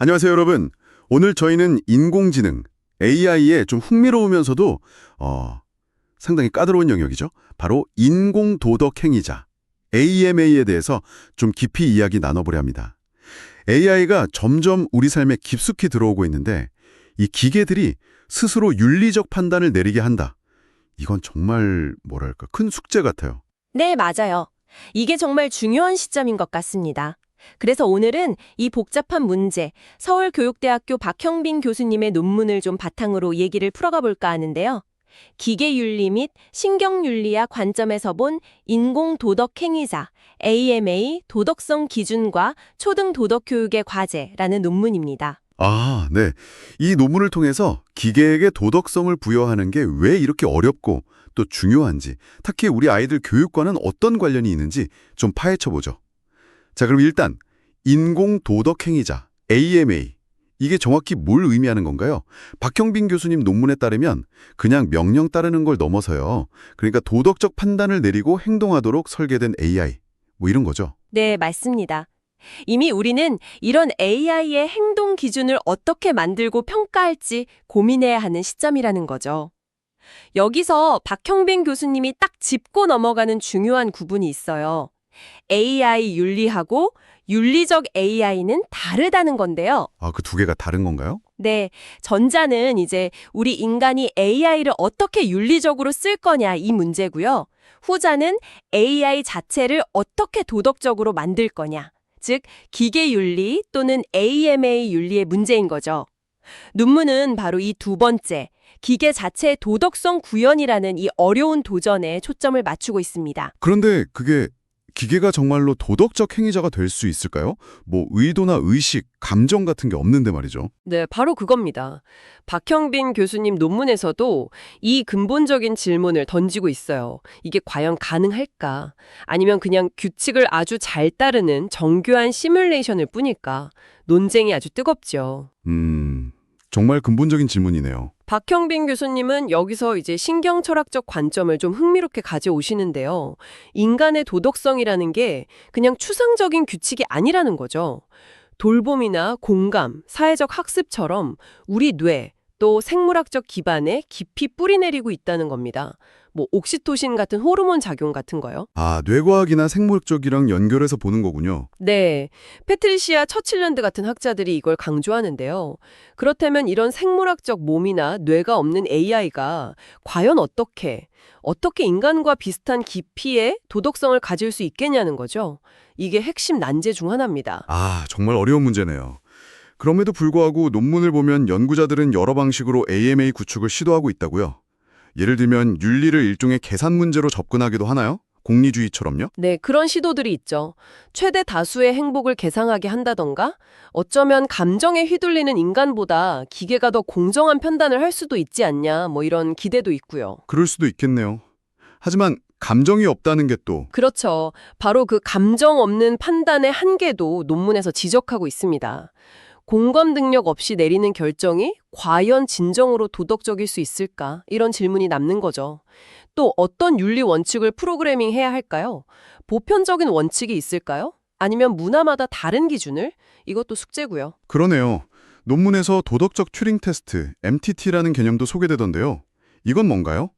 안녕하세요, 여러분. 오늘 저희는 인공지능, AI의 좀 흥미로우면서도 어, 상당히 까다로운 영역이죠. 바로 인공도덕 행위자, AMA에 대해서 좀 깊이 이야기 나눠보려 합니다. AI가 점점 우리 삶에 깊숙이 들어오고 있는데 이 기계들이 스스로 윤리적 판단을 내리게 한다. 이건 정말 뭐랄까 큰 숙제 같아요. 네, 맞아요. 이게 정말 중요한 시점인 것 같습니다. 그래서 오늘은 이 복잡한 문제, 서울교육대학교 박형빈 교수님의 논문을 좀 바탕으로 얘기를 풀어가 볼까 하는데요. 기계윤리 및 신경윤리학 관점에서 본 인공도덕행위자, AMA 도덕성 기준과 초등 도덕교육의 과제라는 논문입니다. 아, 네. 이 논문을 통해서 기계에게 도덕성을 부여하는 게 왜 이렇게 어렵고 또 중요한지, 특히 우리 아이들 교육과는 어떤 관련이 있는지 좀 파헤쳐 보죠. 자, 그럼 일단 인공 도덕 행위자 AMA 이게 정확히 뭘 의미하는 건가요? 박형빈 교수님 논문에 따르면 그냥 명령 따르는 걸 넘어서요. 그러니까 도덕적 판단을 내리고 행동하도록 설계된 AI 뭐 이런 거죠. 네, 맞습니다. 이미 우리는 이런 AI의 행동 기준을 어떻게 만들고 평가할지 고민해야 하는 시점이라는 거죠. 여기서 박형빈 교수님이 딱 짚고 넘어가는 중요한 구분이 있어요. AI 윤리하고 윤리적 AI는 다르다는 건데요. 아, 그 두 개가 다른 건가요? 네, 전자는 이제 우리 인간이 AI를 어떻게 윤리적으로 쓸 거냐 이 문제고요. 후자는 AI 자체를 어떻게 도덕적으로 만들 거냐. 즉, 기계 윤리 또는 AMA 윤리의 문제인 거죠. 논문은 바로 이 두 번째, 기계 자체의 도덕성 구현이라는 이 어려운 도전에 초점을 맞추고 있습니다. 그런데 그게 기계가 정말로 도덕적 행위자가 될 수 있을까요? 뭐 의도나 의식, 감정 같은 게 없는데 말이죠. 네, 바로 그겁니다. 박형빈 교수님 논문에서도 이 근본적인 질문을 던지고 있어요. 이게 과연 가능할까? 아니면 그냥 규칙을 아주 잘 따르는 정교한 시뮬레이션일 뿐일까? 논쟁이 아주 뜨겁죠. 음, 정말 근본적인 질문이네요. 박형빈 교수님은 여기서 이제 신경 철학적 관점을 좀 흥미롭게 가져오시는데요. 인간의 도덕성이라는 게 그냥 추상적인 규칙이 아니라는 거죠. 돌봄이나 공감, 사회적 학습처럼 우리 뇌, 또 생물학적 기반에 깊이 뿌리내리고 있다는 겁니다. 뭐 옥시토신 같은 호르몬 작용 같은 거요. 아, 뇌과학이나 생물학적이랑 연결해서 보는 거군요. 네, 패트리시아 처칠랜드 같은 학자들이 이걸 강조하는데요. 그렇다면 이런 생물학적 몸이나 뇌가 없는 AI가 과연 어떻게, 어떻게 인간과 비슷한 깊이의 도덕성을 가질 수 있겠냐는 거죠. 이게 핵심 난제 중 하나입니다. 아, 정말 어려운 문제네요. 그럼에도 불구하고 논문을 보면 연구자들은 여러 방식으로 AMA 구축을 시도하고 있다고요. 예를 들면 윤리를 일종의 계산 문제로 접근하기도 하나요? 공리주의처럼요? 네, 그런 시도들이 있죠. 최대 다수의 행복을 계상하게 한다던가, 어쩌면 감정에 휘둘리는 인간보다 기계가 더 공정한 판단을 할 수도 있지 않냐, 뭐 이런 기대도 있고요. 그럴 수도 있겠네요. 하지만 감정이 없다는 게 또 그렇죠. 바로 그 감정 없는 판단의 한계도 논문에서 지적하고 있습니다. 공감 능력 없이 내리는 결정이 과연 진정으로 도덕적일 수 있을까? 이런 질문이 남는 거죠. 또 어떤 윤리 원칙을 프로그래밍 해야 할까요? 보편적인 원칙이 있을까요? 아니면 문화마다 다른 기준을? 이것도 숙제고요. 그러네요. 논문에서 도덕적 튜링 테스트, MTT라는 개념도 소개되던데요. 이건 뭔가요?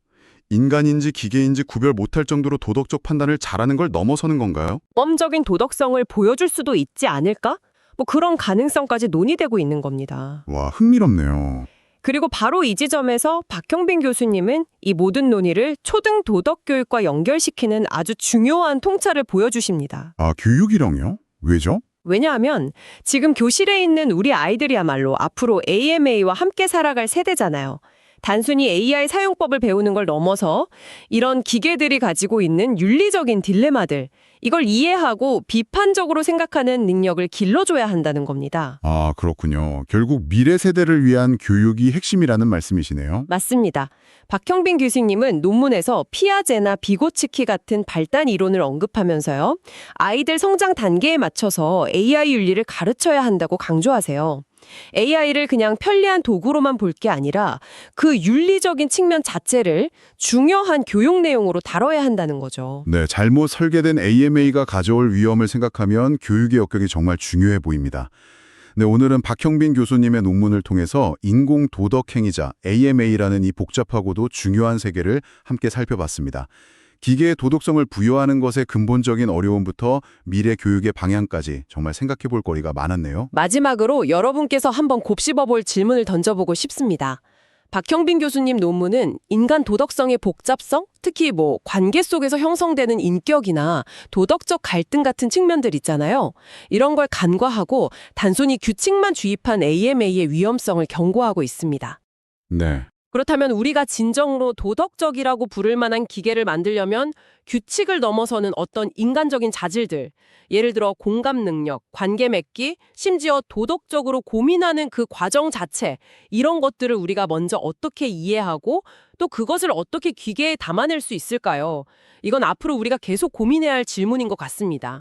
인간인지 기계인지 구별 못할 정도로 도덕적 판단을 잘하는 걸 넘어서는 건가요? 범적인 도덕성을 보여줄 수도 있지 않을까? 뭐 그런 가능성까지 논의되고 있는 겁니다. 와, 흥미롭네요. 그리고 바로 이 지점에서 박형빈 교수님은 이 모든 논의를 초등 도덕 교육과 연결시키는 아주 중요한 통찰을 보여주십니다. 아, 교육이랑요? 왜죠? 왜냐하면 지금 교실에 있는 우리 아이들이야말로 앞으로 AMA와 함께 살아갈 세대잖아요. 단순히 AI 사용법을 배우는 걸 넘어서 이런 기계들이 가지고 있는 윤리적인 딜레마들, 이걸 이해하고 비판적으로 생각하는 능력을 길러줘야 한다는 겁니다. 아, 그렇군요. 결국 미래 세대를 위한 교육이 핵심이라는 말씀이시네요. 맞습니다. 박형빈 교수님은 논문에서 피아제나 비고츠키 같은 발단 이론을 언급하면서요. 아이들 성장 단계에 맞춰서 AI 윤리를 가르쳐야 한다고 강조하세요. AI를 그냥 편리한 도구로만 볼 게 아니라 그 윤리적인 측면 자체를 중요한 교육 내용으로 다뤄야 한다는 거죠. 네, 잘못 설계된 AMA가 가져올 위험을 생각하면 교육의 역경이 정말 중요해 보입니다. 네, 오늘은 박형빈 교수님의 논문을 통해서 인공 도덕 행위자 AMA라는 이 복잡하고도 중요한 세계를 함께 살펴봤습니다. 기계의 도덕성을 부여하는 것의 근본적인 어려움부터 미래 교육의 방향까지 정말 생각해 볼 거리가 많았네요. 마지막으로 여러분께서 한번 곱씹어 볼 질문을 던져보고 싶습니다. 박형빈 교수님 논문은 인간 도덕성의 복잡성, 특히 뭐 관계 속에서 형성되는 인격이나 도덕적 갈등 같은 측면들 있잖아요. 이런 걸 간과하고 단순히 규칙만 주입한 AMA의 위험성을 경고하고 있습니다. 네. 그렇다면 우리가 진정으로 도덕적이라고 부를 만한 기계를 만들려면 규칙을 넘어서는 어떤 인간적인 자질들, 예를 들어 공감 능력, 관계 맺기, 심지어 도덕적으로 고민하는 그 과정 자체, 이런 것들을 우리가 먼저 어떻게 이해하고 또 그것을 어떻게 기계에 담아낼 수 있을까요? 이건 앞으로 우리가 계속 고민해야 할 질문인 것 같습니다.